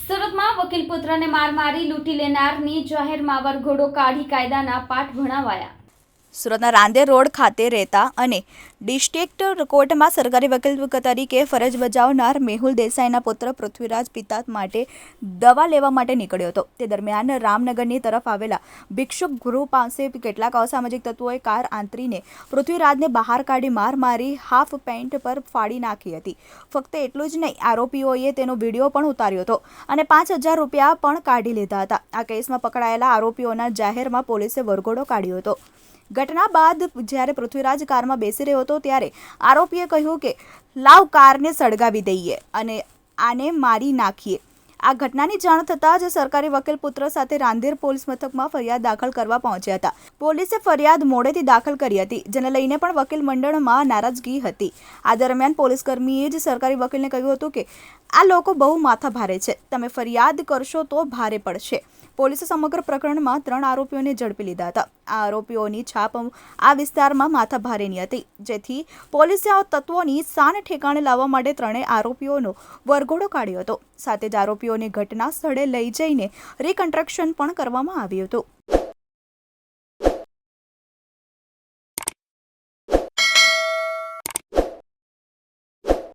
સુરતમાં વકીલ પુત્રને માર મારી લૂંટી લેનારની જાહેરમાં વરઘોડો કાઢી કાયદાના પાઠ ભણાવાયા. સુરતના રાંદેર રોડ ખાતે રહેતા અને ડિસ્ટ્રિક્ટ કોર્ટમાં સરકારી વકીલ તરીકે ફરજ બજાવનાર મેહુલ દેસાઈના પુત્ર પૃથ્વીરાજ પિતા માટે દવા લેવા માટે નીકળ્યો હતો. તે દરમિયાન રામનગરની તરફ આવેલા ભિક્ષુક ગૃહ પાસે કેટલાક અસામાજિક તત્વોએ કાર આંતરીને પૃથ્વીરાજને બહાર કાઢી માર મારી, હાફ પેન્ટ પર ફાડી નાખી હતી. ફક્ત એટલું જ નહીં, આરોપીઓએ તેનો વીડિયો પણ ઉતાર્યો હતો અને પાંચ હજાર રૂપિયા પણ કાઢી લીધા હતા. આ કેસમાં પકડાયેલા આરોપીઓના જાહેરમાં પોલીસે વરઘોડો કાઢ્યો હતો. ઘટના બાદ જ્યારે પૃથ્વીરાજ કારમાં બેસી રહ્યો હતો ત્યારે આરોપીએ કહ્યું કે, લાવ કારને સળગાવી દઈએ અને આને મારી નાખીએ. આ ઘટનાની જાણ થતાં જ સરકારી વકીલ પુત્ર સાથે રાંદેર પોલીસ મથકમાં ફરિયાદ દાખલ કરવા પહોંચ્યા હતા. પોલીસે ફરિયાદ મોડેથી દાખલ કરી હતી, જેને લઈને પણ વકીલ મંડળમાં નારાજગી હતી. આ દરમિયાન પોલીસ કર્મીએ જ સરકારી વકીલને કહ્યું હતું કે, આ લોકો બહુ માથા ભારે છે. તમે ફરિયાદ કરશો તો ભારે પડશે. પોલીસે સમગ્ર પ્રકરણમાં ત્રણ આરોપીઓને ઝડપી લીધા હતા. આ આરોપીઓની છાપ આ વિસ્તારમાં માથાભારેની હતી. જેથી પોલીસે આ તત્વોની સાન ઠેકાણે લાવવા માટે ત્રણેય આરોપીઓનો વરઘોડો કાઢ્યો હતો. સાથે જ આરોપીઓને ઘટના સ્થળે લઈ જઈને રિકન્સ્ટ્રક્શન પણ કરવામાં આવ્યું હતું.